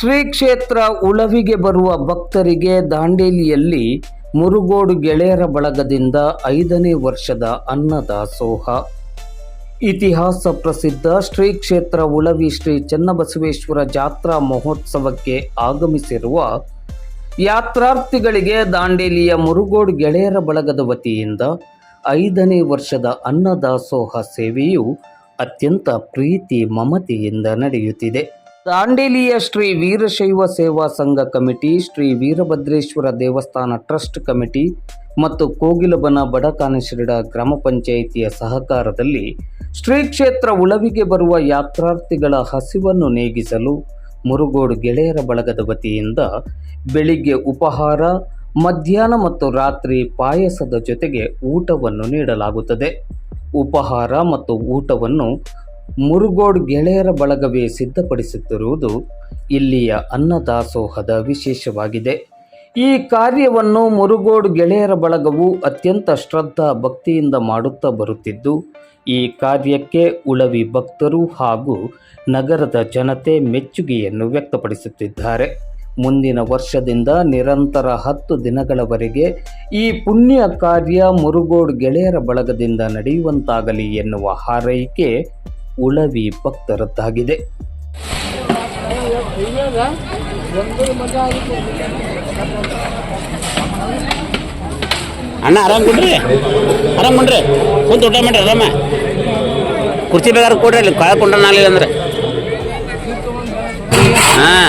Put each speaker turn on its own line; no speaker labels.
ಶ್ರೀ ಕ್ಷೇತ್ರ ಉಳವಿಗೆ ಬರುವ ಭಕ್ತರಿಗೆ ದಾಂಡೇಲಿಯಲ್ಲಿ ಮುರುಗೋಡು ಗೆಳೆಯರ ಬಳಗದಿಂದ ಐದನೇ ವರ್ಷದ ಅನ್ನದಾಸೋಹ ಇತಿಹಾಸ ಪ್ರಸಿದ್ಧ ಶ್ರೀ ಕ್ಷೇತ್ರ ಉಳವಿ ಶ್ರೀ ಚನ್ನಬಸವೇಶ್ವರ ಜಾತ್ರಾ ಮಹೋತ್ಸವಕ್ಕೆ ಆಗಮಿಸಿರುವ ಯಾತ್ರಾರ್ಥಿಗಳಿಗೆ ದಾಂಡೇಲಿಯ ಮುರುಗೋಡು ಗೆಳೆಯರ ಬಳಗದ ವತಿಯಿಂದ ಐದನೇ ವರ್ಷದ ಅನ್ನದಾಸೋಹ ಸೇವೆಯು ಅತ್ಯಂತ ಪ್ರೀತಿ ಮಮತೆಯಿಂದ ನಡೆಯುತ್ತಿದೆ. ದಾಂಡೇಲಿಯ ಶ್ರೀ ವೀರಶೈವ ಸೇವಾ ಸಂಘ ಕಮಿಟಿ, ಶ್ರೀ ವೀರಭದ್ರೇಶ್ವರ ದೇವಸ್ಥಾನ ಟ್ರಸ್ಟ್ ಕಮಿಟಿ ಮತ್ತು ಕೋಗಿಲಬನ ಬಡಕಾನಶಿರಡ ಗ್ರಾಮ ಪಂಚಾಯಿತಿಯ ಸಹಕಾರದಲ್ಲಿ ಶ್ರೀ ಕ್ಷೇತ್ರ ಉಳವಿಗೆ ಬರುವ ಯಾತ್ರಾರ್ಥಿಗಳ ಹಸಿವನ್ನು ನೀಗಿಸಲು ಮುರುಗೋಡು ಗೆಳೆಯರ ಬಳಗದ ವತಿಯಿಂದ ಬೆಳಿಗ್ಗೆ ಉಪಹಾರ, ಮಧ್ಯಾಹ್ನ ಮತ್ತು ರಾತ್ರಿ ಪಾಯಸದ ಜೊತೆಗೆ ಊಟವನ್ನು ನೀಡಲಾಗುತ್ತದೆ. ಉಪಹಾರ ಮತ್ತು ಊಟವನ್ನು ಮುರುಗೋಡ್ ಗೆಳೆಯರ ಬಳಗವೇ ಸಿದ್ಧಪಡಿಸುತ್ತಿರುವುದು ಇಲ್ಲಿಯ ಅನ್ನದಾಸೋಹದ ವಿಶೇಷವಾಗಿದೆ. ಈ ಕಾರ್ಯವನ್ನು ಮುರುಗೋಡ್ ಗೆಳೆಯರ ಬಳಗವು ಅತ್ಯಂತ ಶ್ರದ್ಧಾ ಭಕ್ತಿಯಿಂದ ಮಾಡುತ್ತಾ ಬರುತ್ತಿದ್ದು, ಈ ಕಾರ್ಯಕ್ಕೆ ಉಳವಿ ಭಕ್ತರು ಹಾಗೂ ನಗರದ ಜನತೆ ಮೆಚ್ಚುಗೆಯನ್ನು ವ್ಯಕ್ತಪಡಿಸುತ್ತಿದ್ದಾರೆ. ಮುಂದಿನ ವರ್ಷದಿಂದ ನಿರಂತರ ಹತ್ತು ದಿನಗಳವರೆಗೆ ಈ ಪುಣ್ಯ ಕಾರ್ಯ ಮುರುಗೋಡ್ ಗೆಳೆಯರ ಬಳಗದಿಂದ ನಡೆಯುವಂತಾಗಲಿ ಎನ್ನುವ ಹಾರೈಕೆ ಉಳವಿ ಭಕ್ತರದ್ದಾಗಿದೆ.
ಅಣ್ಣ, ಆರಾಮ್ ಕೊಡ್ರಿ? ಆರಾಮ್ ಮಾಡ್ರಿ ಕುಂತ ಊಟ ಮಾಡ್ರಿ, ಆರಾಮ? ಕುರ್ಚಿ ಬೇಕಾದ್ರೆ ಕೊಡ್ರಿ, ಅಲ್ಲಿ ಕಾಳ ಕೊಂಡನಾಗಲಿಲ್ಲ ಅಂದ್ರೆ. ಹಾಂ.